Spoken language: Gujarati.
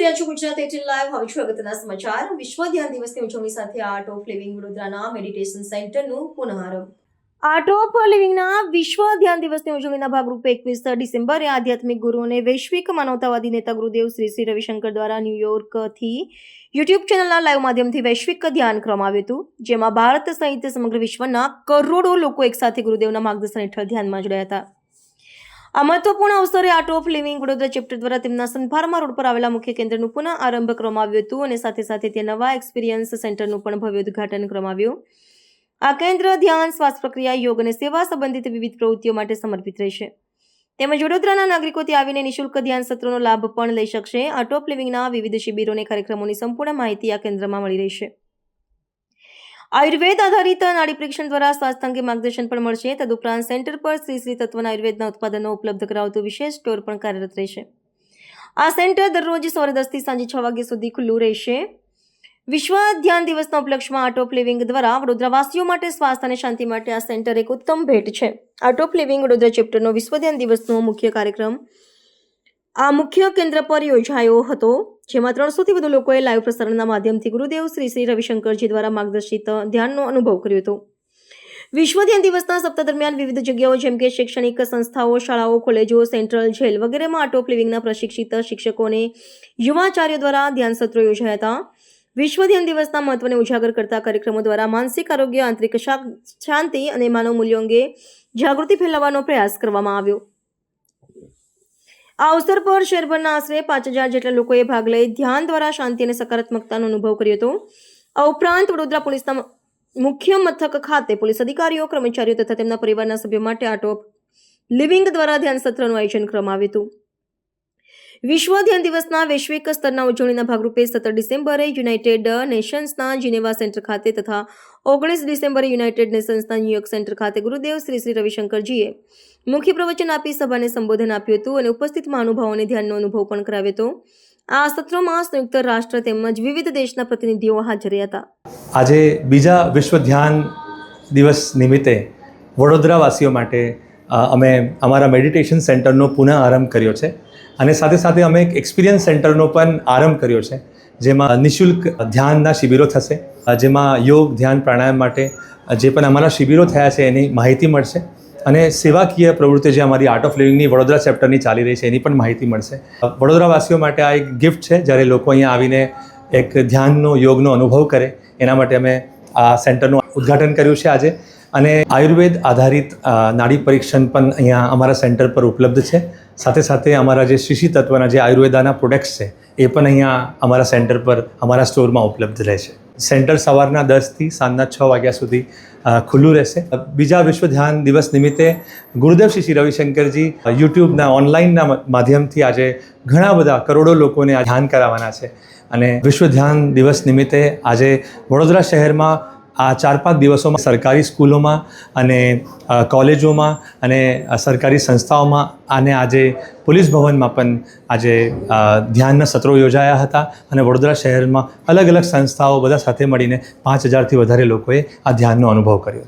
રહ્યા છો ગુજરાત એટીન લાઈવ. હવે છું અગત્યના સમાચાર. વિશ્વ ધ્યાન દિવસની ઉજવણી સાથે આર્ટ ઓફ લિવિંગ વડોદરાના મેડિટેશન સેન્ટરનું પુનઃઆરંભ. આર્ટ ઓફ લિવિંગના વિશ્વ ધ્યાન દિવસની ઉજવણીના ભાગરૂપે એકવીસ ડિસેમ્બરે આધ્યાત્મિક ગુરુ અને વૈશ્વિક માનવતાવાદી નેતા ગુરુદેવ શ્રી શ્રી રવિશંકર દ્વારા ન્યુયોર્કથી યુટ્યુબ ચેનલના લાઈવ માધ્યમથી વૈશ્વિક ધ્યાન કરવામાં આવ્યું હતું, જેમાં ભારત સહિત સમગ્ર વિશ્વના કરોડો લોકો એકસાથે ગુરુદેવના માર્ગદર્શન હેઠળ ધ્યાનમાં જોડાયા હતા. આ મહત્વપૂર્ણ અવસરે art of living Vadodara chapter દ્વારા તેમના સનફાર્મા રોડ પર આવેલા મુખ્ય કેન્દ્રનું પુનઃ આરંભ કરવામાં આવ્યું હતું અને સાથે સાથે ત્યાં નવા એક્સપિરિયન્સ સેન્ટરનું પણ ભવ્ય ઉદઘાટન કરવામાં આવ્યું. આ કેન્દ્ર ધ્યાન, શ્વાસ પ્રક્રિયા, યોગ અને સેવા સંબંધિત વિવિધ પ્રવૃત્તિઓ માટે સમર્પિત રહેશે. તેમજ વડોદરાના નાગરિકો ત્યાં આવીને નિઃશુલ્ક ધ્યાન સત્રોનો લાભ પણ લઈ શકશે. આ ટોપ લિવિંગના વિવિધ શિબિરો અને કાર્યક્રમોની સંપૂર્ણ માહિતી આ કેન્દ્રમાં મળી રહેશે. આયુર્વેદ આધારિત નાડી પરીક્ષણ દ્વારા સ્વાસ્થ્ય અંગે માર્ગદર્શન પણ મળશે. તદુપરાંત સેન્ટર પર શ્રી શ્રી તત્વના આયુર્વેદના ઉત્પાદનો ઉપલબ્ધ કરાવતું વિશેષ સ્ટોર પણ કાર્યરત રહેશે. આ સેન્ટર દરરોજ સવારે દસથી સાંજે છ વાગ્યા સુધી ખુલ્લું રહેશે. વિશ્વ ધ્યાન દિવસના ઉપલક્ષમાં આર્ટ ઓફ લિવિંગ દ્વારા વડોદરાવાસીઓ માટે સ્વાસ્થ્ય અને શાંતિ માટે આ સેન્ટર એક ઉત્તમ ભેટ છે. આર્ટ ઓફ લિવિંગ વડોદરા ચેપ્ટરનો વિશ્વ ધ્યાન દિવસનો મુખ્ય કાર્યક્રમ આ મુખ્ય કેન્દ્ર પર યોજાયો હતો, જેમાં ત્રણસોથી વધુ લોકોએ લાઈવ પ્રસારણના માધ્યમથી ગુરુદેવ શ્રી શ્રી રવિશંકરજી દ્વારા માર્ગદર્શિત ધ્યાનનો અનુભવ કર્યો હતો. વિશ્વ ધ્યાન દિવસના સપ્તાહ દરમિયાન વિવિધ જગ્યાઓ જેમ કે શૈક્ષણિક સંસ્થાઓ, શાળાઓ, કોલેજો, સેન્ટ્રલ જેલ વગેરેમાં આર્ટ ઓફ લિવિંગના પ્રશિક્ષિત શિક્ષકોને યુવાચાર્યો દ્વારા ધ્યાન સત્રો યોજાયા હતા. વિશ્વ ધ્યાન દિવસના મહત્વને ઉજાગર કરતા કાર્યક્રમો દ્વારા માનસિક આરોગ્ય, આંતરિક શાંતિ અને માનવ મૂલ્યો અંગે જાગૃતિ ફેલાવવાનો પ્રયાસ કરવામાં આવ્યો. આ અવસર પર શેરભરના આશરે પાંચ હજાર જેટલા લોકોએ ભાગ લઈ ધ્યાન દ્વારા શાંતિ અને સકારાત્મકતાનો અનુભવ કર્યો હતો. આ ઉપરાંત વડોદરા પોલીસના મુખ્ય મથક ખાતે પોલીસ અધિકારીઓ, કર્મચારીઓ તથા તેમના પરિવારના સભ્યો માટે આર્ટ ઓફ લિવિંગ દ્વારા ધ્યાન સત્રનું આયોજન કરવામાં આવ્યું હતું. વિશ્વ ધ્યાન દિવસના વૈશ્વિક સ્તરના ઉજવણીના ભાગરૂપે સત્તર ડિસેમ્બરે યુનાઇટેડ નેશન્સના જીનેવા સેન્ટર ખાતે તથા ઓગણીસ ડિસેમ્બરે યુનાઇટેડ નેશન્સના ન્યુયોર્ક સેન્ટર ખાતે ગુરુદેવ શ્રી શ્રી રવિશંકરજીએ મુખ્ય પ્રવચન આપી સભાને સંબોધન આપ્યું હતું અને ઉપસ્થિત મહાનુભાવોને ધ્યાનનો અનુભવ પણ કરાવ્યો હતો. આ સત્રોમાં સંયુક્ત રાષ્ટ્ર તેમજ વિવિધ દેશના પ્રતિનિધિઓ હાજર હતા. આજે બીજા વિશ્વ ધ્યાન દિવસ નિમિત્તે વડોદરાવાસીઓ માટે અમે અમારા મેડિટેશન સેન્ટરનો પુનઃ આરંભ કર્યો છે. અને સાથે સાથે અમે એક એક્સપિરિયન્સ સેન્ટરનો પણ આરંભ કર્યો છે, જેમાં નિઃશુલ્ક ધ્યાનના શિબિરો થશે. જેમાં યોગ, ધ્યાન, પ્રાણાયામ માટે જે પણ અમારા શિબિરો થયા છે એની માહિતી મળશે. અને સેવાકીય પ્રવૃત્તિ જે અમારી આર્ટ ઓફ લિવિંગની વડોદરા ચેપ્ટરની ચાલી રહી છે એની પણ માહિતી મળશે. વડોદરાવાસીઓ માટે આ એક ગિફ્ટ છે, જ્યારે લોકો અહીંયા આવીને એક ધ્યાનનો, યોગનો અનુભવ કરે, એના માટે અમે આ સેન્ટરનું ઉદ્ઘાટન કર્યું છે આજે. અને આયુર્વેદ આધારિત નાડી પરીક્ષણ પણ અહીંયા અમારા સેન્ટર પર ઉપલબ્ધ છે. સાથે સાથે અમારા જે શિશી તત્વના જે આયુર્વેદાના પ્રોડક્ટ્સ છે, એ પણ અહીંયા અમારા સેન્ટર પર, અમારા સ્ટોરમાં ઉપલબ્ધ રહેશે સેન્ટર સવારના દસથી સાંજના છ વાગ્યા સુધી ખુલ્લું રહેશે. બીજા વિશ્વ ધ્યાન દિવસ નિમિત્તે ગુરુદેવ શ્રી રવિશંકરજી યુટ્યુબના ઓનલાઈનના માધ્યમથી આજે ઘણા બધા કરોડો લોકોને આ ધ્યાન કરાવવાના છે. અને વિશ્વ ધ્યાન દિવસ નિમિત્તે આજે વડોદરા શહેરમાં આ ચાર પાંચ દિવસોમાં સરકારી સ્કૂલોમાં અને કોલેજોમાં અને સરકારી સંસ્થાઓમાં અને આજે પોલીસ ભવનમાં પણ આજે ધ્યાનના સત્રો યોજાયા હતા અને વડોદરા શહેરમાં અલગ અલગ સંસ્થાઓ બધા સાથે મળીને પાંચ હજારથી વધારે લોકોએ આ ધ્યાનનો અનુભવ કર્યો.